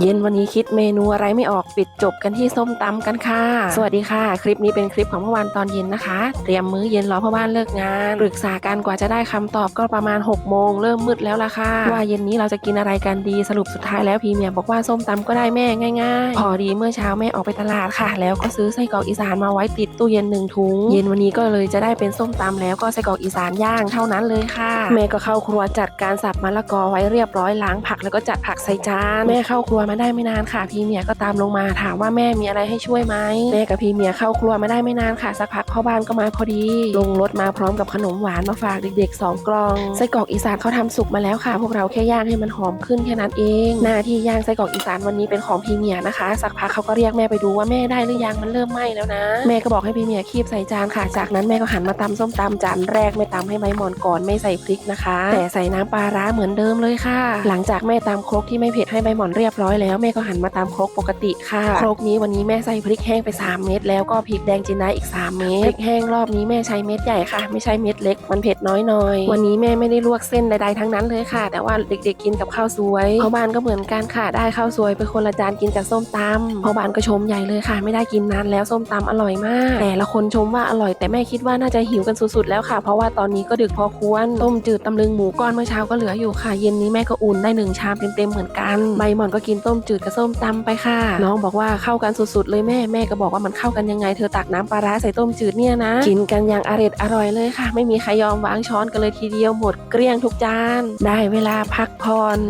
เย็นวันนี้คิดเมนูอะไรไม่ออกปิดจบกันที่ส้มตำกันค่ะ สวัสดีค่ะ คลิปนี้เป็นคลิปของเมื่อวานตอนเย็นนะคะ เตรียมมื้อเย็นรอพ่อบ้านเลิกงานปรึกษากันกว่าจะได้คำตอบก็ประมาณ6กโมงเริ่มมืดแล้วล่ะค่ะ ว่าเย็นนี้เราจะกินอะไรกันดีสรุปสุดท้ายแล้วพีเมียบอกว่าส้มตำก็ได้แม่ง่ายๆ พอดีเมื่อเช้าแม่ออกไปตลาดค่ะ แล้วก็ซื้อไส้กรอกอีสานมาไว้ติดตู้เย็นหนึ่งถุงเย็นวันนี้ก็เลยจะได้เป็นส้มตำแล้วก็ไส้กรอกอีสานย่างเท่านั้นเลยค่ะ แม่ก็เข้าครัวจัดการสับมะละกอไว้เรียบร้อยล้างผักแล้วก็จัดผักใส่จานแม่เข้าครัวมาได้ไม่นานค่ะพีเมียก็ตามลงมาถามว่าแม่มีอะไรให้ช่วยไหมแม่กับพีเมียเข้าครัวมาได้ไม่นานค่ะสักพักพ่อบ้านก็มาพอดี ลงรถมาพร้อมกับขนมหวานมาฝากเด็กๆสองกล่องไส้กรอกอีสานเขาทำสุกมาแล้วค่ะ พวกเราแค่ย่างให้มันหอมขึ้นแค่นั้นเอง หน้าที่ย่างไส้กรอกอีสานวันนี้เป็นของพีเมียนะคะ สักพักเขาก็เรียกแม่ไปดูว่าแม่ได้หรือยังมันเริ่มไหม้แล้วนะ แม่ก็บอกให้พีเมียคีบใส่จานค่ะ จากนั้นแม่ก็หันมาตำส้มตำจานแรกไม่ตำให้ใบหมอนก่อนไม่ใส่พริกนะคะ แต่ใส่น้ำปลาร้าเหมือนเดิมเลยค่ะ หลังจากแม่ตำครกที่ไม่เผ็ดให้ใบหมอนเรียบร้อยแล้วแม่ก็หันมาตำครกปกติค่ะครกนี้วันนี้แม่ใส่พริกแห้งไป 3 เม็ดแล้วก็พริกแดงจินดาอีก 3 เม็ดพริกแห้งรอบนี้แม่ใช้เม็ดใหญ่ค่ะ ไม่ใช่เม็ดเล็กมันเผ็ดน้อยหน่อยวันนี้แม่ไม่ได้ลวกเส้นใดๆทั้งนั้นเลยค่ะ แต่ว่าเด็กๆกินกับข้าวสวยพ่อบ้านก็เหมือนกันค่ะได้ข้าวสวยไปคนละจานกินกับส้มตำพ่อบ้านก็ชมใหญ่เลยค่ะ ไม่ได้กินนานแล้วส้มตำอร่อยมาก แต่ละคนชมว่าอร่อย แต่แม่คิดว่าน่าจะหิวกันสุดๆแล้วค่ะ เพราะว่าตอนนี้ก็ดึกพอควรต้มจืดตำลึงหมูก้อนเมื่อเช้าก็เหลืออยู่ค่ะ เย็นนี้แม่ก็อุ่นได้หนึ่งชามเต็มๆเหมือนกันใบหม่อนก็กินต้มจืดกับส้มตำไปค่ะ น้องบอกว่าเข้ากันสุดๆเลยแม่แม่ก็บอกว่ามันเข้ากันยังไงเธอตักน้ำปลาร้าใส่ต้มจืดเนี่ยนะกินกันอย่างอร็ดอร่อยเลยค่ะ ไม่มีใครยอมวางช้อนกันเลยทีเดียวหมดเกลี้ยงทุกจาน ได้เวลาพักผ่อน